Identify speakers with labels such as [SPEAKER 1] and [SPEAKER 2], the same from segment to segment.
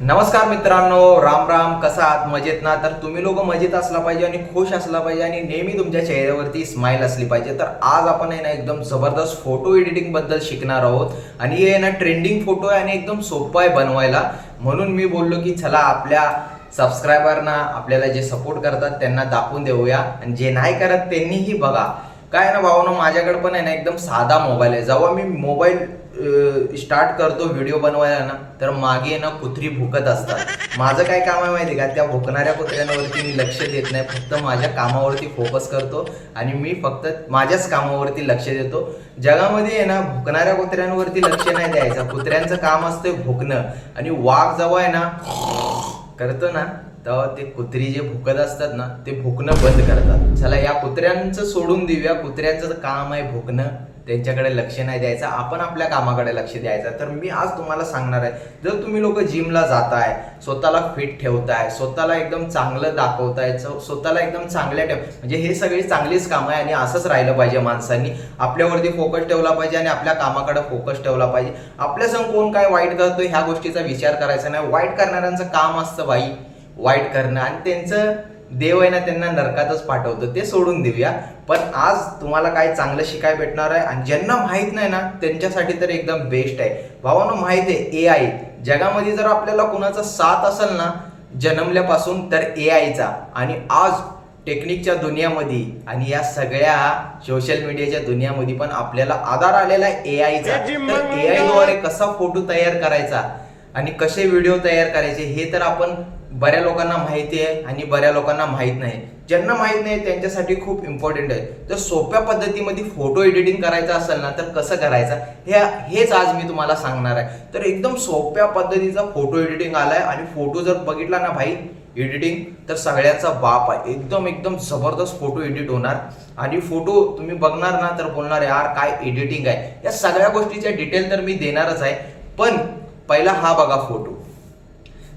[SPEAKER 1] नमस्कार मित्रांनो राम राम. कसा आहात? मजेत ना? तर तुम्ही लोक मजेत असला पाहिजे आणि खुश असला पाहिजे आणि नेहमी तुमच्या चेहऱ्यावरती स्माईल असली पाहिजे. तर आज आपण आहे ना एकदम जबरदस्त फोटो एडिटिंगबद्दल शिकणार आहोत. आणि हे आहे ना ट्रेंडिंग फोटो आहे आणि एकदम सोपं आहे बनवायला. म्हणून मी बोललो की चला आपल्या सबस्क्रायबरना आपल्याला जे सपोर्ट करतात त्यांना दाखवून देऊया. आणि जे नाही करत त्यांनीही बघा. काय आहे ना भावानं माझ्याकडे पण आहे ना एकदम साधा मोबाईल आहे. जेव्हा मी मोबाईल स्टार्ट करतो व्हिडिओ बनवायला ना तर मागे ना कुत्री भुकत असतात. माझं काय काम आहे माहिती का? त्या भुकणाऱ्या कुत्र्यांवरती मी लक्ष देत नाही. फक्त माझ्या कामावरती फोकस करतो आणि मी फक्त माझ्याच कामावरती लक्ष देतो. जगामध्ये आहे ना भुकणाऱ्या कुत्र्यांवरती लक्ष नाही द्यायचं. कुत्र्यांचं काम असतं भुकणं. आणि वाघ जवळ आहे ना करतो ना तेव्हा ते कुत्री जे भुकत असतात ना ते भुकणं बंद करतात. चला या कुत्र्यांचं सोडून देऊया. कुत्र्यांचं काम आहे भुकणं. त्यांच्याकडे लक्ष नाही द्यायचं. आपण आपल्या कामाकडे लक्ष द्यायचं. तर मी आज तुम्हाला सांगणार आहे जर तुम्ही लोक जिमला जाताय स्वतःला फिट ठेवताय स्वतःला एकदम चांगलं दाखवताय स्वतःला एकदम चांगल्या ठेव म्हणजे हे सगळी चांगलीच कामं आहे आणि असंच राहिलं पाहिजे माणसांनी. आपल्यावरती फोकस ठेवला पाहिजे आणि आपल्या कामाकडे फोकस ठेवला पाहिजे. आपल्या संग कोण काय वाईट करतो ह्या गोष्टीचा विचार करायचा नाही. वाईट करणाऱ्यांचं काम असतं बाई. वाईट करणं आणि त्यांचं देव आहे ना त्यांना नरकातच पाठवतं. ते सोडून देऊया. पण आज तुम्हाला काय चांगलं शिकाय भेटणार आहे आणि ज्यांना माहीत नाही ना त्यांच्यासाठी तर एकदम बेस्ट आहे. भावानं माहीत आहे ए आय जगामध्ये जर आपल्याला कुणाचा साथ असेल ना जन्मल्यापासून तर ए आयचा आणि आज टेक्निकच्या दुनियामध्ये आणि या सगळ्या सोशल मीडियाच्या दुनियामध्ये पण आपल्याला आधार आलेला आहे ए आयचा तर ए आयद्वारे कसा फोटो तयार करायचा आणि कसे व्हिडिओ तयार करायचे हे तर आपण बऱ्या लोकांना माहिती आहे आणि बऱ्या लोकांना माहीत नाही. ज्यांना माहीत नाही त्यांच्यासाठी खूप इम्पॉर्टंट आहे. तर सोप्या पद्धतीमध्ये फोटो एडिटिंग करायचा असेल ना तर कसं करायचं? हे हेच आज मी तुम्हाला सांगणार आहे. तर एकदम सोप्या पद्धतीचा फोटो एडिटिंग आला आहे आणि फोटो जर बघितला ना भाई एडिटिंग तर सगळ्यांचा बाप आहे. एकदम एकदम जबरदस्त फोटो एडिट होणार. आणि फोटो तुम्ही बघणार ना तर बोलणार यार काय एडिटिंग आहे? या सगळ्या गोष्टीच्या डिटेल तर मी देणारच आहे. पण पहिला हा बघा फोटो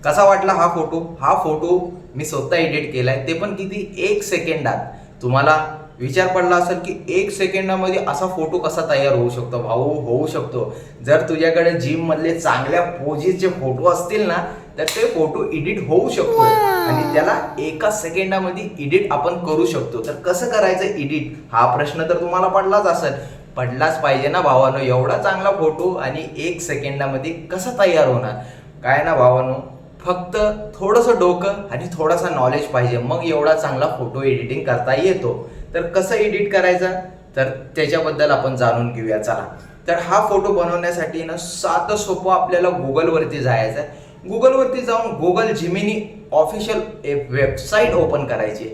[SPEAKER 1] कसा वाटला हा फोटो? हा फोटो मी स्वतः एडिट केलाय. ते पण किती एक सेकंदात. तुम्हाला विचार पडला असेल की एक सेकंदामध्ये असा फोटो कसा तयार होऊ शकतो? भाऊ होऊ शकतो. जर तुझ्याकडे जिम मधले चांगल्या पोजीचे फोटो असतील ना तर ते फोटो एडिट होऊ शकतो. आणि त्याला एका सेकंदामध्ये एडिट आपण करू शकतो. तर कसं करायचं एडिट हा प्रश्न तर तुम्हाला पडलाच असेल. पडलाच पाहिजे ना भावानो. एवढा चांगला फोटो आणि एक सेकंदामध्ये कसा तयार होणार? काय ना भावानो? फक्त थोडंसं डोकं आणि थोडासा नॉलेज पाहिजे. मग एवढा चांगला फोटो एडिटिंग करता येतो. तर कसं एडिट करायचं? तर त्याच्याबद्दल आपण जाणून घेऊया. चला. तर हा फोटो बनवण्यासाठी ना साधं सोपं आपल्याला गुगलवरती जायचं आहे गुगलवरती जाऊन Google Gemini official website open करायची.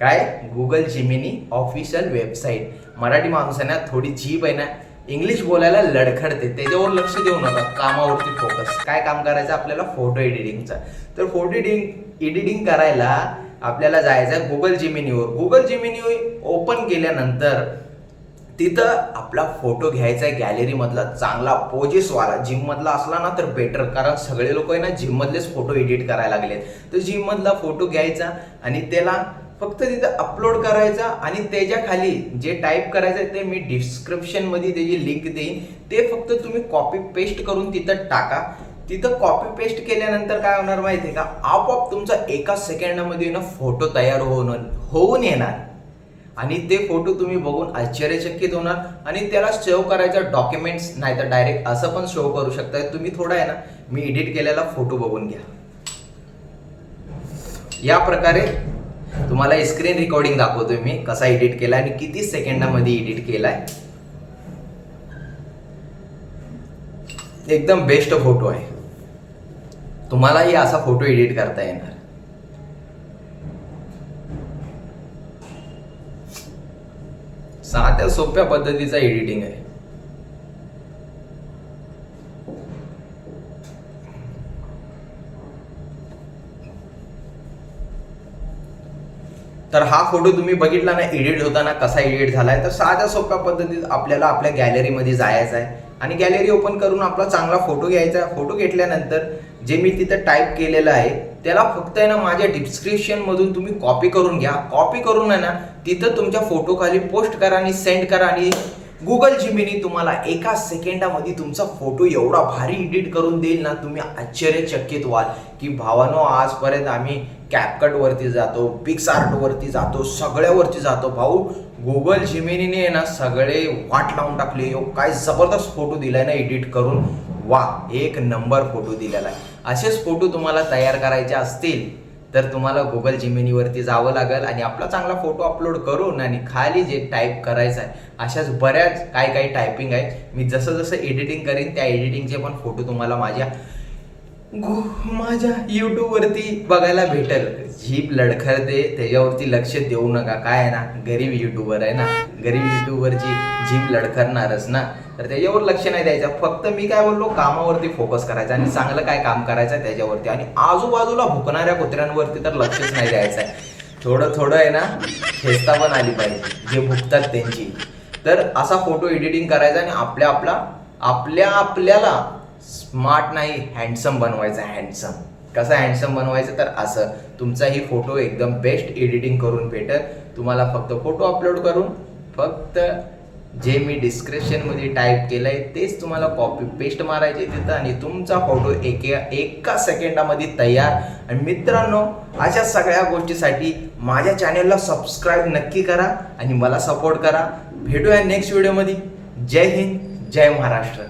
[SPEAKER 1] काय? Google Gemini official website Marathi माणसांना थोडी जीप आहे ना इंग्लिश बोलायला लडखडते त्याच्यावर लक्ष देऊ नका कामावरती फोकस काय काम करायचं? आपल्याला फोटो एडिटिंगचा तर फोटो एडिटिंग एडिटिंग करायला आपल्याला जायचं आहे गुगल जिमिनीवर गुगल जिमिनी ओपन केल्यानंतर तिथं आपला फोटो घ्यायचा आहे गॅलरीमधला चांगला पोजेसवाला जिममधला असला ना तर बेटर कारण सगळे लोक आहे ना जिममधलेच फोटो एडिट करायला लागलेत. तर जिममधला फोटो घ्यायचा आणि त्याला फक्त तिथं अपलोड करायचा आणि त्याच्याखाली जे टाईप करायचं ते मी डिस्क्रिप्शनमध्ये त्याची लिंक देईन. ते फक्त तुम्ही कॉपी पेस्ट करून तिथं टाका. तिथं कॉपी पेस्ट केल्यानंतर काय होणार माहिती आहे का? आपोआप तुमचा एका सेकंडामध्ये ना फोटो तयार होऊन होऊन येणार. आणि ते फोटो तुम्ही बघून आश्चर्यचकित होणार. आणि त्याला सेव्ह करायचा डॉक्युमेंट्स नाही तर डायरेक्ट असं पण शो करू शकता. तुम्ही थोडा आहे ना मी एडिट केलेला फोटो बघून घ्या. या प्रकारे तुम्हाला स्क्रीन रेकॉर्डिंग दाखवतोय मी कसा एडिट केला आणि किती सेकंडामध्ये एडिट केलाय. एकदम बेस्ट फोटो आहे. तुम्हालाही असा फोटो एडिट करता येणार. साध्या सोप्या पद्धतीचा एडिटिंग आहे. तर हा फोटो तुम्ही बघितला ना एडिट होताना कसा एडिट झालाय? तर साध्या सोप्या पद्धतीत आपल्याला आपल्या गॅलरीमध्ये जायचं आहे. आणि गॅलरी ओपन करून आपला चांगला फोटो घ्यायचा फोटो घेतल्यानंतर जे मी तिथं टाईप केलेलं आहे त्याला फक्त आहे ना माझ्या डिस्क्रिप्शनमधून तुम्ही कॉपी करून घ्या. कॉपी करून आहे ना तिथं तुमच्या फोटो खाली पोस्ट करा आणि सेंड करा आणि गुगल जिमिनी तुम्हाला एका सेकंडामध्ये तुमचा फोटो एवढा भारी एडिट करून देईल ना तुम्ही आश्चर्यचकित व्हाल. की भावानो आजपर्यंत आम्ही कॅपकटवरती जातो पिक्स आर्टवरती जातो सगळ्यावरती जातो. भाऊ गुगल जिमिनीने ना सगळे वाट लावून टाकले. हो काय जबरदस्त फोटो दिलाय ना एडिट करून. वा एक नंबर फोटो दिलेला आहे. असेच फोटो तुम्हाला तयार करायचे असतील तर तुम्हाला गुगल जिमिनीवरती जावं लागेल आणि आपला चांगला फोटो अपलोड करून आणि खाली जे टाईप करायचं आहे अशाच बऱ्याच काही काही टायपिंग आहेत. मी जसं जसं एडिटिंग करीन त्या एडिटिंगचे पण फोटो तुम्हाला माझ्या माझ्या यूट्यूबवरती बघायला भेटेल. जीप लडखरते त्याच्यावरती लक्ष देऊ नका. काय आहे ना गरीब युट्यूबर आहे ना. गरीब युट्यूबवरची जीप लडखरणारच ना. तर त्याच्यावर लक्ष नाही द्यायचं. फक्त मी काय बोललो कामावरती फोकस करायचा आणि चांगलं काय काम करायचं आहे त्याच्यावरती. आणि आजूबाजूला भुकणाऱ्या कुत्र्यांवरती तर लक्षच नाही द्यायचं आहे. थोडं थोडं आहे ना खेचता पण आली पाहिजे. जे भुकतात त्यांची. तर असा फोटो एडिटिंग करायचा आणि आपल्या आपला आपल्या आपल्याला स्मार्ट नाही हँडसम बनवायचा हँडसम कसं हँडसम बनवायचं? तर असं. तुमचाही फोटो एकदम बेस्ट एडिटिंग करून भेटेल. तुम्हाला फक्त फोटो अपलोड करून फक्त जे मी डिस्क्रिप्शनमध्ये टाईप केलं आहे तेच तुम्हाला कॉपी पेस्ट मारायचे तिथं आणि तुमचा फोटो एके एका सेकंडामध्ये तयार. आणि मित्रांनो अशा सगळ्या गोष्टीसाठी माझ्या चॅनलला सबस्क्राईब नक्की करा आणि मला सपोर्ट करा. भेटूया नेक्स्ट व्हिडिओमध्ये जय हिंद जय महाराष्ट्र.